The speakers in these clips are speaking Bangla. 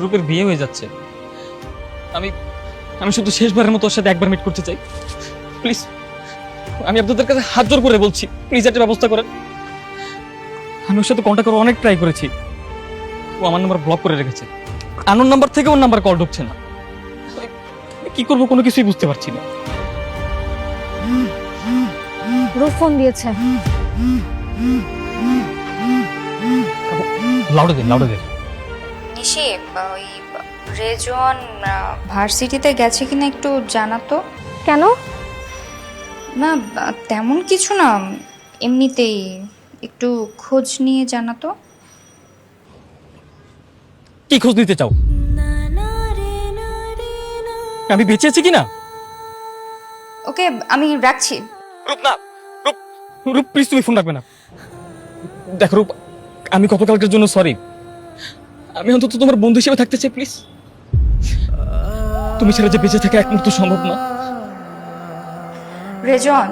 রূপের বিয়ে হয়ে যাচ্ছে। আমি আমি শুধু শেষবারের মতো ওর সাথে একবার মিট করতে চাই। প্লিজ আমি আপনাদের কাছে হাত জোর করে বলছি প্লিজ একটা ব্যবস্থা করেন। আমি ওর সাথে কন্ট্যাক্ট করার অনেক ট্রাই করেছি। ও আমার নাম্বার ব্লক করে রেখেছে। আনোর নাম্বার থেকে ওর নাম্বার কল ঢুকছে না। কি করব কোনো কিছুই বুঝতে পারছি না। রূপ ফোন দিয়েছে। লাউডে দিন লাউডে দিন নিশি ওই রেজন ভার্সিটিতে গেছে কিনা একটু জানাতো। কেন? না বা- তেমন কিছু না এমনিতেই একটু খোঁজ নিয়ে জানাতো। কি খোঁজ নিতে চাও? আমি বেঁচে আছি কিনা? ওকে আমি রাখছি। রূপ না রূপ রূপ প্লিজ তুমি ফোন রাখবে না। দেখো রূপ আমি গতকালকের জন্য সরি। আমি অন্তত তোমার বন্ধু হিসেবে থাকতে চাই প্লিজ তুমি ছাড়া যে বেঁচে থাকা এক মুহূর্ত সম্ভব না। রেজন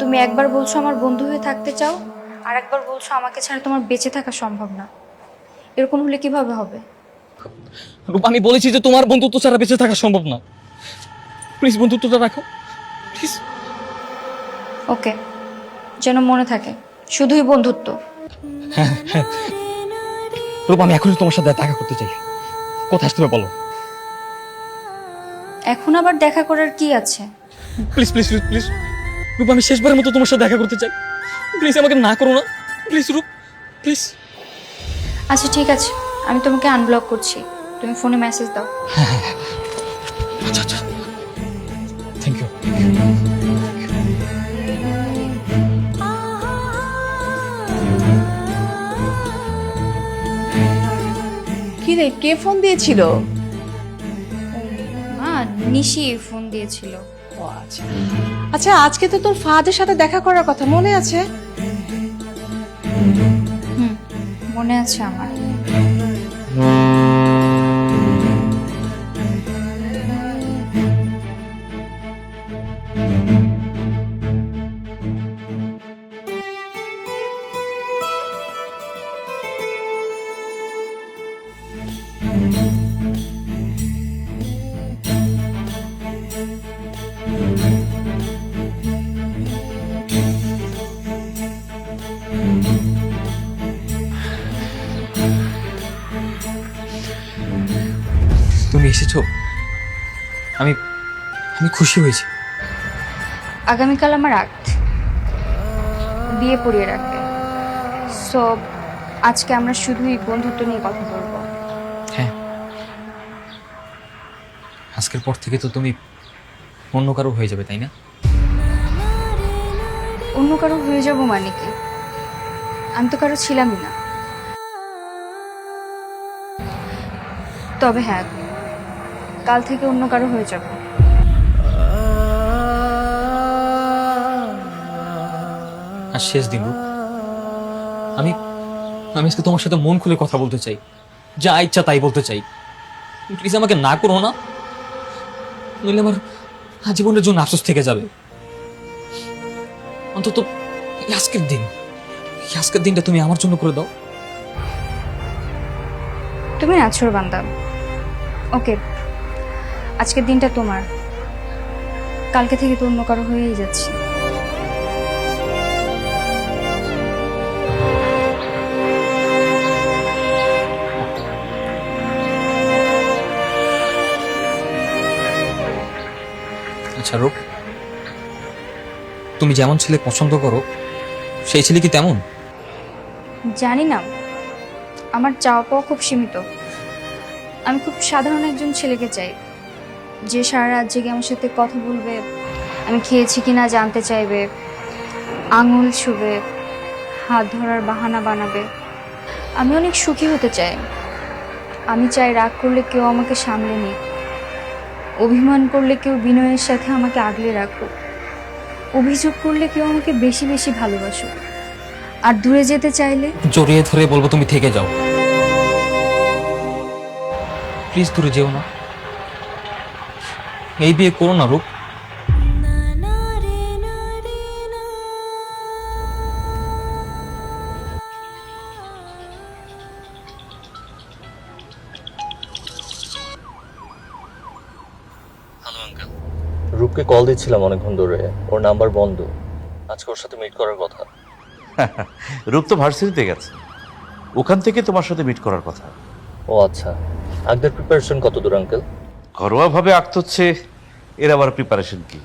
তুমি একবার বলছো আমার বন্ধু হয়ে থাকতে চাও আর একবার বলছো আমাকে ছাড়া তোমার বেঁচে থাকা সম্ভব না। এরকম হলে কীভাবে হবে? রূপ আমি বলেছি যে তোমার বন্ধুত্ব ছাড়া বেঁচে থাকা সম্ভব না। প্লিজ বন্ধুত্বটা রাখো। প্লিজ ওকে যেন মনে থাকে শুধুই বন্ধুত্ব। রূপ আমি এখনই তোমার সাথে দেখা করতে চাই। কোথায় আসতে বলো? এখন আবার দেখা করার কি আছে? প্লিজ প্লিজ প্লিজ প্লিজ রূপ আমি শেষবারের মতো তোমার সাথে দেখা করতে চাই। প্লিজ আমাকে না করো না। প্লিজ রূপ প্লিজ আচ্ছা ঠিক আছে। আমি তোমাকে আনব্লক করছি। তুমি ফোনে মেসেজ দাও। হ্যাঁ আচ্ছা। রে কে ফোন দিয়েছিল? মা নিশি ফোন দিয়েছিল। ও আচ্ছা। আচ্ছা আজকে তো তোর ফাদের সাথে দেখা করার কথা মনে আছে? হুম মনে আছে আমার। খুশি হয়েছি। আগামীকাল আমার আক্ট বিয়ে পড়িয়ে রাখবে। সো আজকে আমরা শুধুই বন্ধুত্ব নিয়ে কথা বলব। হ্যাঁ। আজকের পর থেকে তো তুমি অন্য কারও হয়ে যাবে তাই না? অন্য কারও হয়ে যাব মানে কি? আমি তো কারও ছিলামই না। তবে হ্যাঁ কাল থেকে অন্য কারও হয়ে যাব। আর শেষ দিন আমি আমি আজকে তোমার সাথে মন খুলে কথা বলতে চাই। যা ইচ্ছা তাই বলতে চাই। প্লিজ আমাকে না করো না। নইলে আমার আজীবনের জন্য আফসোস থেকে যাবে। অন্তত আজকের দিন আজকের দিনটা তুমি আমার জন্য করে দাও। তুমি নাছর বান্দা। ওকে, আজকের দিনটা তোমার। কালকে থেকে তো অন্য কারও হয়েই যাচ্ছে। রূপ তুমি যেমন ছেলে পছন্দ করো, সেই ছেলে কি তেমন? জানি না। আমার চাওয়া পাওয়া খুব সীমিত। আমি খুব সাধারণ একজন ছেলেকে চাই। যে সারা রাত জেগে আমার সাথে কথা বলবে, আমি খেয়েছি কিনা জানতে চাইবে, আঙুল ছুবে, হাত ধরার বাহানা বানাবে। আমি অনেক সুখী হতে চাই। আমি চাই রাগ করলে কেউ আমাকে সামলে নিক। অভিমান করলে কেউ বিনয়ের সাথে আমাকে আগলে রাখো অভিযোগ করলে কেউ আমাকে বেশি বেশি ভালোবাসো আর দূরে যেতে চাইলে জড়িয়ে ধরে বলব, তুমি থেকে যাও। প্লিজ দূরে যেও না। এই বিয়ে করো না রূপ। রূপকে কল দিচ্ছিলাম অনেকক্ষণ ধরে। ওর নাম্বার বন্ধ। আজকে ওর সাথে মিট করার কথা। রূপ তো ভার্সিটিতে গেছে। ওখান থেকে তোমার সাথে মিট করার কথা। ও আচ্ছা। আগদের প্রিপারেশন কত দূর আঙ্কেল ঘরোয়াভাবে আঁকতে হচ্ছে। এর আবার প্রিপারেশন কি?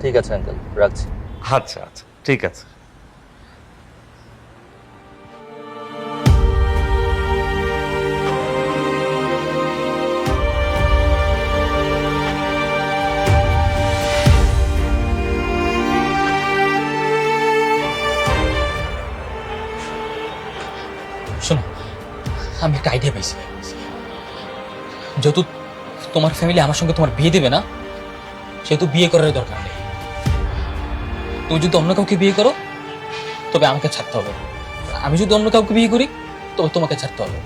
ঠিক আছে আঙ্কেল রাখছি। আচ্ছা আচ্ছা। ঠিক আছে। আমি একটা আইডিয়া পাইছি। যেহেতু তোমার ফ্যামিলি আমার সঙ্গে তোমার বিয়ে দেবে না, সেহেতু বিয়ে করার দরকার নেই। তুমি যদি অন্য কাউকে বিয়ে করো, তবে আমাকে ছাড়তে হবে। আমি যদি অন্য কাউকে বিয়ে করি, তবে তোমাকে ছাড়তে হবে।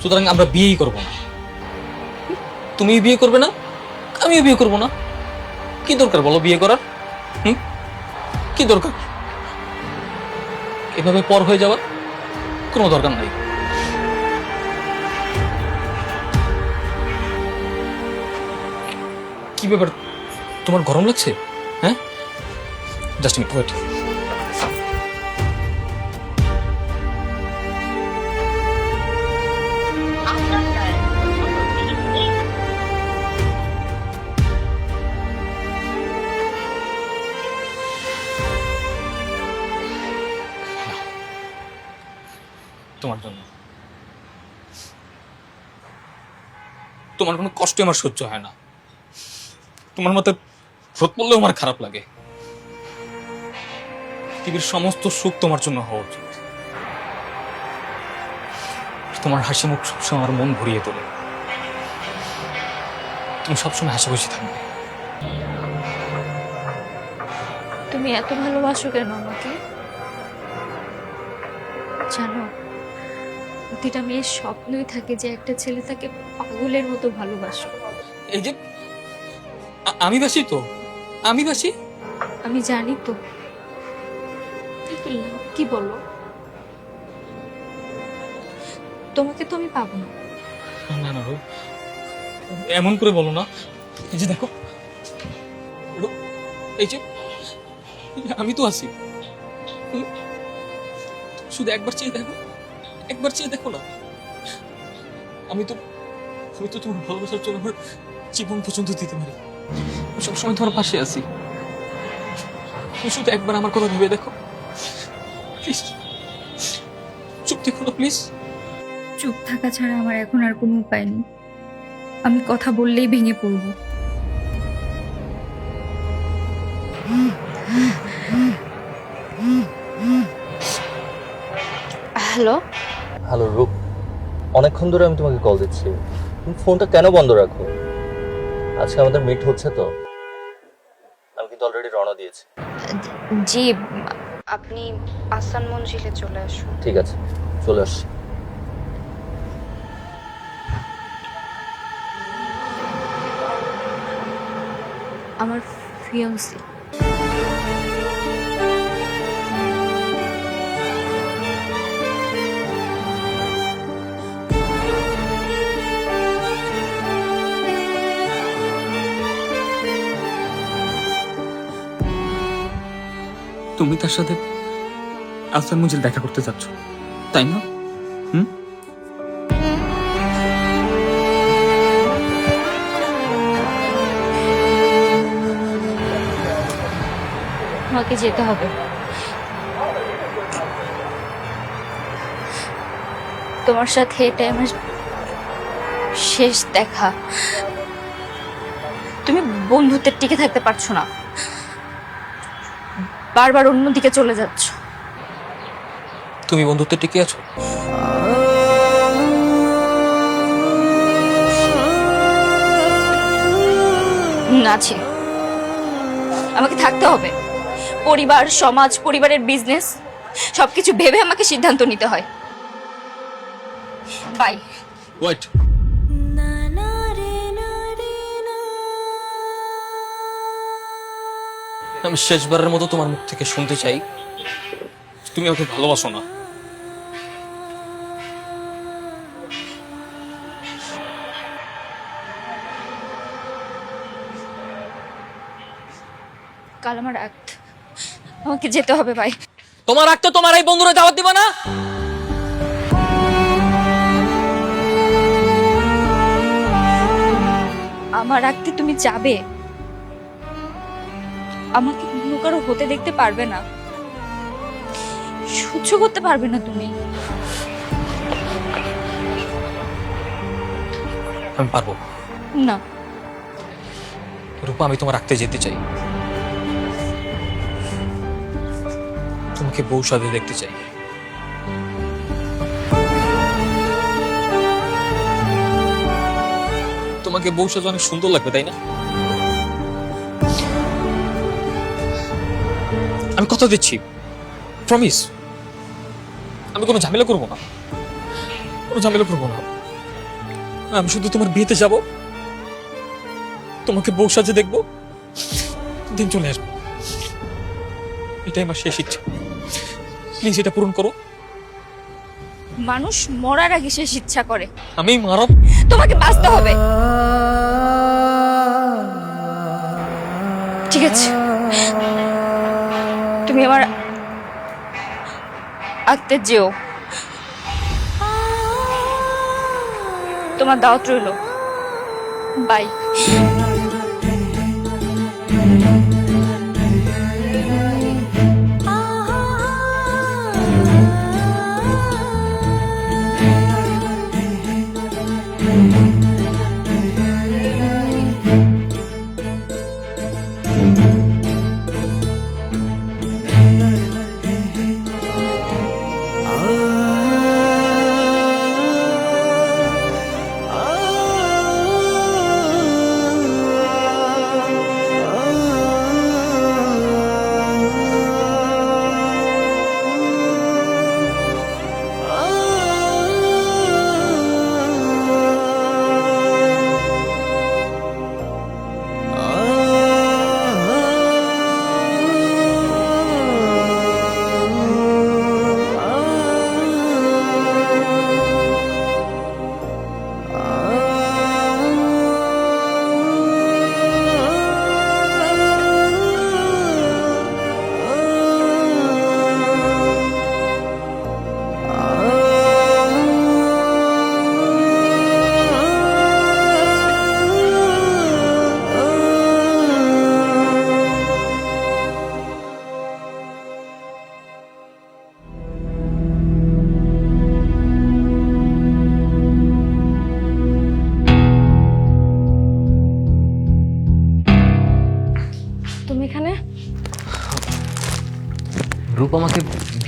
সুতরাং আমরা বিয়েই করব না। তুমি বিয়ে করবে না, আমিও বিয়ে করব না। কি দরকার বলো বিয়ে করার? কি দরকার? এভাবে পর হয়ে যাওয়ার কোনো দরকার নাই। কি ব্যাপার? তোমার গরম লাগছে? হ্যাঁ? জাস্ট মিনিট ওয়েট তোমার জন্য। তোমার কোনো কষ্ট আমার সহ্য হয় না। তোমার মতে রোদ পড়লেও আমার খারাপ লাগে। পৃথিবীর সমস্ত সুখ তোমার জন্য হওয়া উচিত। তোমার হাসি মুখ সবসময় আমার মন ভরিয়ে তোলে। তুমি সবসময় হাসি খুশি থাকবে। তুমি এত ভালোবাসো কেন আমাকে? জানো প্রতিটা মেয়ের স্বপ্নই থাকে যে একটা ছেলে তাকে পাগলের মতো ভালোবাসো এই যে আমি বাসি তো? আমি বাসি আমি জানি তো। কি বলো তোমাকে তো আমি পাবো না। না না এমন করে বলো না। এই যে দেখো। এই যে আমি তো আছি। শুধু একবার চেয়ে দেখো। একবার চেয়ে দেখো না। আমি তো আমি তো তোমার ভালোবাসার জন্য আমার জীবন পর্যন্ত দিতে পারি। আমি সবসময় তোমার পাশে আছি। তুমি শুধু একবার আমার কথা ভেবে দেখো। প্লিজ চুপ দেখো না প্লিজ চুপ থাকা ছাড়া আমার এখন আর কোনো উপায় নেই। আমি কথা বললেই ভেঙে পড়ব। হ্যালো? হ্যালো রূপ অনেকক্ষণ ধরে আমি তোমাকে কল দিচ্ছি। তুমি ফোনটা কেন বন্ধ রাখো? আজকে আমাদের মিট হচ্ছে তো? আমি কিন্তু অলরেডি রওনা দিয়েছি। জি আপনি আসান মঞ্জিলে চলে আসুন। ঠিক আছে চলে আসছি। আমার ফিয়ন্সি তুমি তার সাথে আফসার মুজিল দেখা করতে চাচ্ছ তাই না? হুম? আমাকে যেতে হবে। তোমার সাথে এটা আমার শেষ দেখা। তুমি বন্ধুত্বের টিকে থাকতে পারছ না। বারবার অন্যদিকে চলে যাচ্ছ। তুমি বন্ধুত্বে টিকে আছো? আছি আমাকে থাকতে হবে। পরিবার সমাজ পরিবারের বিজনেস সবকিছু ভেবে আমাকে সিদ্ধান্ত নিতে হয়। বাই ওয়েট আমি শেষবারের মতো তোমার মুখ থেকে শুনতে চাই। তুমি আমাকে ভালোবাসো না। কাল আমার act। আমাকে যেতে হবে ভাই। তোমার রাখতে তোমার এই বন্ধুরা দাওয়াত দিবা না? আমার রাখতে তুমি যাবে। আমাকে অন্য কারও হতে দেখতে পারবে না। সহ্য করতে পারবে না তুমি। আমি পারব। না। রূপা আমি তোমার রাখতে যেতে চাই। তোমাকে বউ সাথে দেখতে চাই। তোমাকে বউ সাথে অনেক সুন্দর লাগবে তাই না? আমি কথা দিচ্ছি। প্রমিস আমি কোনো ঝামেলা করব না। কোনো ঝামেলা করব না। আমি শুধু তোমার বিয়েতে যাব। তোমাকে বউ সাজে দেখব। দিন চলে আসব। এটাই আমার শেষ ইচ্ছা। প্লিজ এটা পূরণ করো। মানুষ মরার আগে শেষ ইচ্ছা করে। আমি মারব। তোমাকে বাঁচতে হবে। ঠিক আছে। তুমি আমার আঁকতে যেও। তোমার দাওয়াত রইল। বাই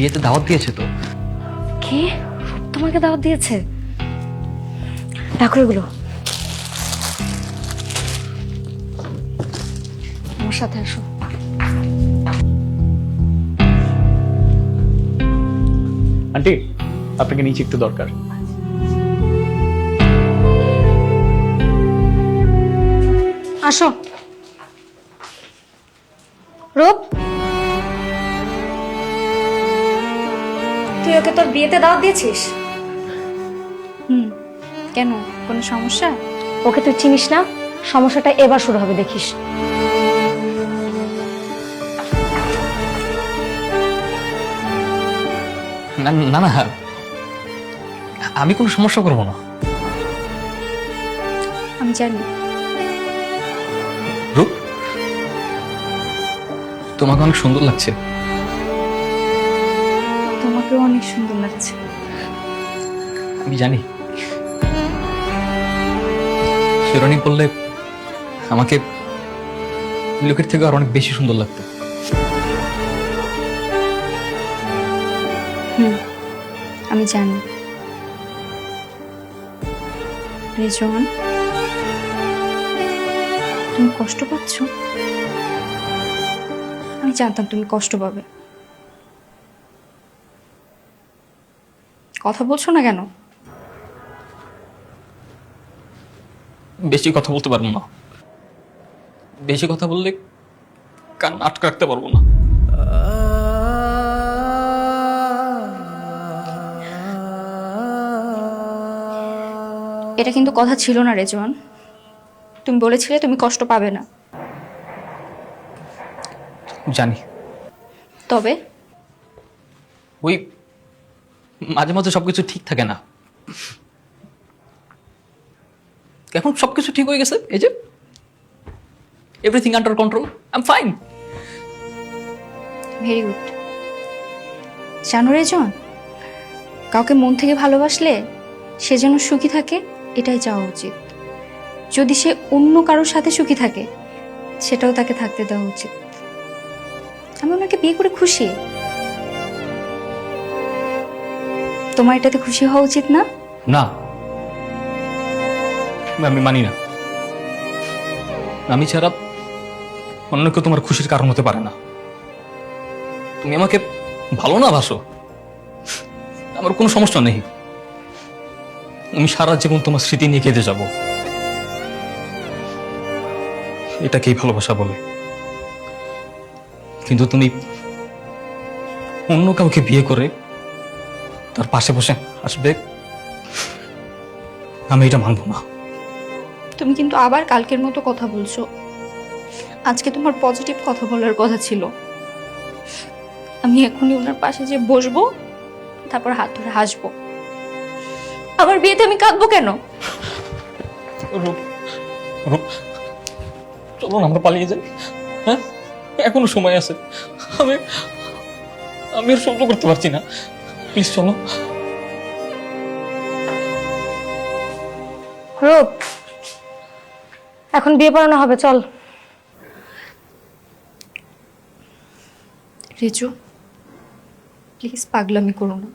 বিয়েতে দাওয়াত দিয়েছে তো। কে? তোমাকে দাওয়াত দিয়েছে? রাখো এগুলো। আমার সাথে আসো। আন্টি আপনাকে নিচে একটু দরকার। আসো। রূপ? তুই ওকে তোর বিয়েতে দাওয়াত দিয়েছিস? হুম। কেন? কোনো সমস্যা? ওকে তুই চিনিস না? সমস্যাটা এবার শুরু হবে দেখিস। না না না। আমি কোনো সমস্যা করব না। আমি জানি। রূপ তোমাকে অনেক সুন্দর লাগছে। তোমাকেও অনেক সুন্দর লাগছে। আমি জানি। শিরোনি বললে আমাকে লোকের থেকে আর অনেক বেশি সুন্দর লাগতো। হুম আমি জানি। রেজন তুমি কষ্ট পাচ্ছ? আমি জানতাম তুমি কষ্ট পাবে। কথা বলছো না কেন? বেশি কথা বলতে পারব না। বেশি কথা বললে কান আটকে রাখতে পারব না। এটা কিন্তু কথা ছিল না রেজওয়ান। তুমি বলেছিলে তুমি কষ্ট পাবে না। জানি। তবে? ওই মাঝে মাঝে সবকিছু ঠিক থাকে না। এখন সবকিছু ঠিক হয়ে গেছে, এই যে। Everything under control I fine very good জানো রে জন কাউকে মন থেকে ভালোবাসলে সে যেন সুখী থাকে, এটাই চাওয়া উচিত। যদি সে অন্য কারোর সাথে সুখী থাকে, সেটাও তাকে থাকতে দেওয়া উচিত। আমি ওনাকে বিয়ে করে খুশি। তোমার এটাতে খুশি হওয়া উচিত না? না। আমি মানি না। আমি ছাড়া অন্য কেউ তোমার খুশির কারণ হতে পারে না। তুমি আমাকে ভালো না ভাসো। আমার কোনো সমস্যা নেই। আমি সারা জীবন তোমার স্মৃতি নিয়ে কেঁদে যাব। এটাকেই ভালোবাসা বলে। কিন্তু তুমি অন্য কাউকে বিয়ে করে তার পাশে বসে আসবে। আমি এটা মানবো না। তুমি কিন্তু আবার কালকের মতো কথা বলছো। আজকে তোমার পজিটিভ কথা বলার কথা ছিল। আমি এখনই ওনার পাশে যে বসবো তারপর হাত ধরে হাসবো। আমার বিয়েতে আমি কাঁদবো কেন? রূপ রূপ চলো না আমরা পালিয়ে যাই। হ্যাঁ? এখনও সময় আছে। আমি আমি আর সহ্য করতে পারছি না। প্লিজ চলো। রূপ এখন বিয়ে পড়ানো হবে চল। রিজু প্লিজ পাগলামি করো না।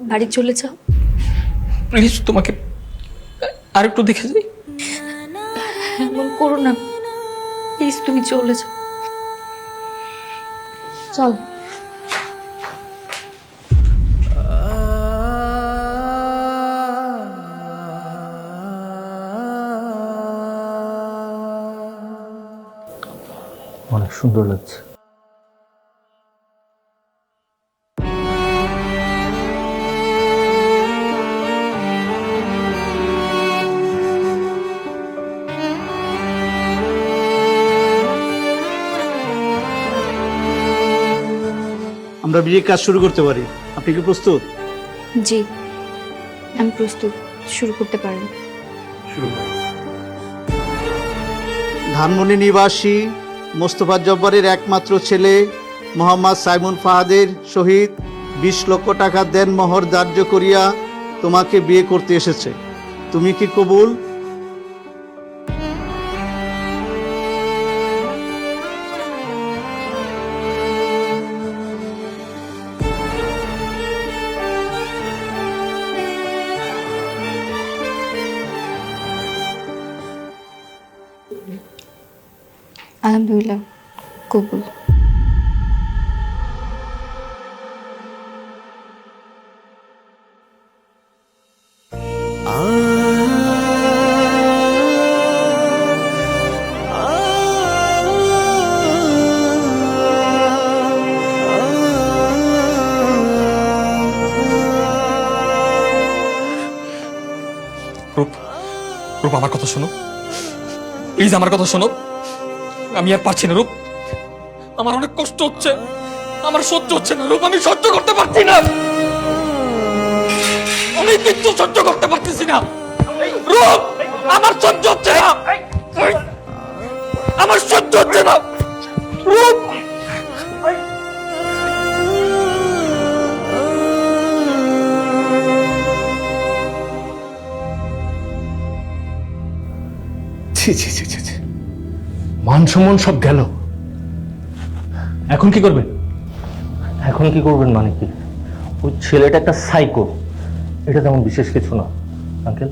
বাড়ি চলে যাও। প্লিজ তোমাকে আরেকটু দেখে যাই। এমন করো না। প্লিজ তুমি চলে যাও। চল। সুন্দর লাগছে। আমরা বিয়ের কাজ শুরু করতে পারি। আপনি কি প্রস্তুত? জি আমি প্রস্তুত। শুরু করতে পারেন। ধানমন্ডি নিবাসী মোস্তফা জব্বারের একমাত্র ছেলে মোহাম্মদ সাইমুন ফাহাদের সহিত বিশ লক্ষ টাকা দেন মোহর ধার্য করিয়া তোমাকে বিয়ে করতে এসেছে। তুমি কি কবুল? আলহামদুলিল্লাহ কবুল। রূপ রূপ আমার কথা শোনো। প্লিজ আমার কথা শোনো। আমি আর পারছি না, রূপ। আমার অনেক কষ্ট হচ্ছে। আমার সহ্য হচ্ছে না, রূপ। আমি সহ্য করতে পারছি না। আমি কিন্তু সহ্য করতে পারতেছি না। রূপ, আমার সহ্য হচ্ছে না। আমার সহ্য হচ্ছে না। রূপ। ছি ছি ছি। মান সম্মান সব গেল। এখন কি করবেন? এখন কি করবেন মানে কি? ওই ছেলেটা একটা সাইকো এটা তেমন বিশেষ কিছু না। আঙ্কেল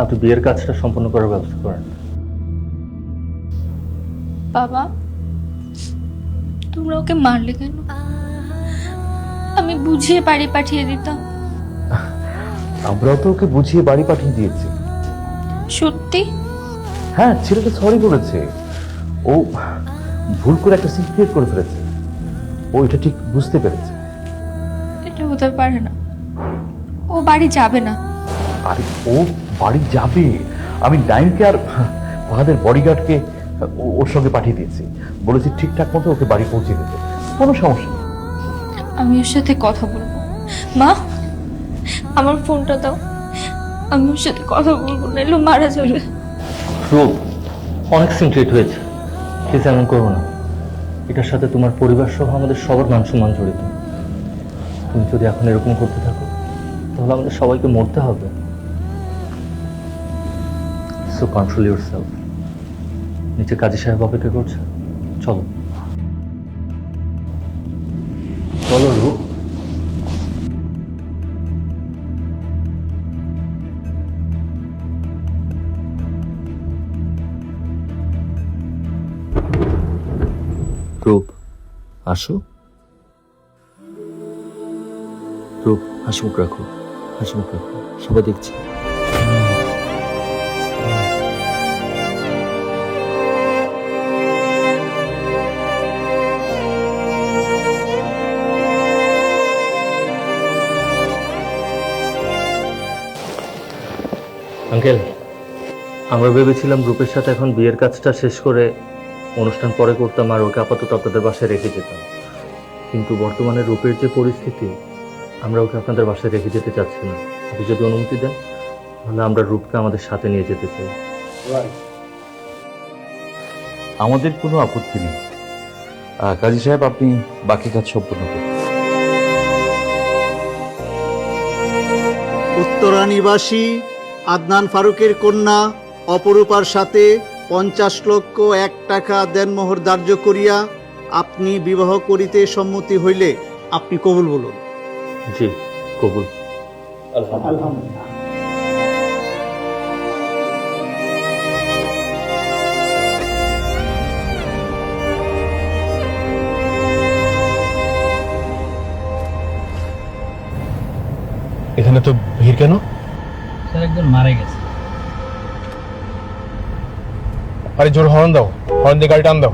আপনি বিয়ের কাজটা সম্পন্ন করার ব্যবস্থা করেন। বাবা তোমরা ওকে মারলে কেন? আমি বুঝিয়ে বাড়ি পাঠিয়ে দিতাম। আমরাও তো ওকে বুঝিয়ে বাড়ি পাঠিয়ে দিয়েছি। সত্যি? হ্যাঁ ছেলেটা সরি বলেছে। ও ভুল করে একটা সিন ক্রিয়েট করে ফেলেছে। ও এটা ঠিক বুঝতে পেরেছে। এটা হতে পারে না। ও বাড়ি যাবে না। আরে ও বাড়ি যাবে? আমি ডাইনকে আর ফাহাদের বডিগার্ডকে ও- ওর সঙ্গে পাঠিয়ে দিয়েছি। বলেছি ঠিকঠাক মতো ওকে বাড়ি পৌঁছে দিতে। কোনো সমস্যা নেই। আমি ওর সাথে কথা বলব। মা আমার ফোনটা দাও। আমি ওর সাথে কথা বলব নাইলে মারা যাবে। অনেক সিনক্রেট হয়েছে। প্লিজ এমন করো না। এটার সাথে তোমার পরিবার সহ আমাদের সবার মান সম্মান জড়িত। তুমি যদি এখন এরকম করতে থাকো, তাহলে আমাদের সবাইকে মরতে হবে। সো কন্ট্রোল ইউর সেলফ নিচে কাজী সাহেব অপেক্ষা করছে। চলো চলো। আসো। রূপ হাসিমুখ রাখো, হাসি মুখ রাখো। সবাই দেখছি। আঙ্কেল, আমরা ভেবেছিলাম গ্রুপের সাথে এখন বিয়ের কাজটা শেষ করে অনুষ্ঠান পরে করতাম আর ওকে আপাতত আপনাদের বাসায় রেখে যেতাম। কিন্তু বর্তমানে রূপের যে পরিস্থিতি আমরা ওকে আপনাদের বাসায় রেখে যেতে চাচ্ছি না। আপনি যদি অনুমতি দেন তাহলে আমরা রূপকে আমাদের সাথে নিয়ে যেতে চাই। আমাদের কোনো আপত্তি নেই। আহ, কাজী সাহেব আপনি বাকি কাজ সম্পূর্ণ করুন। উত্তরা নিবাসী আদনান ফারুকের কন্যা অপরূপার সাথে পঞ্চাশ লক্ষ এক টাকা দেনমোহর ধার্য করিয়া আপনি বিবাহ করিতে সম্মতি হইলে আপনি কবুল বলুন। জি কবুল। এখানে তো ভিড় কেন? স্যার একজন মারা গেছে। আরে জোর হর্ন দাও হর্ন দিয়ে গাড়িটা আন দাও।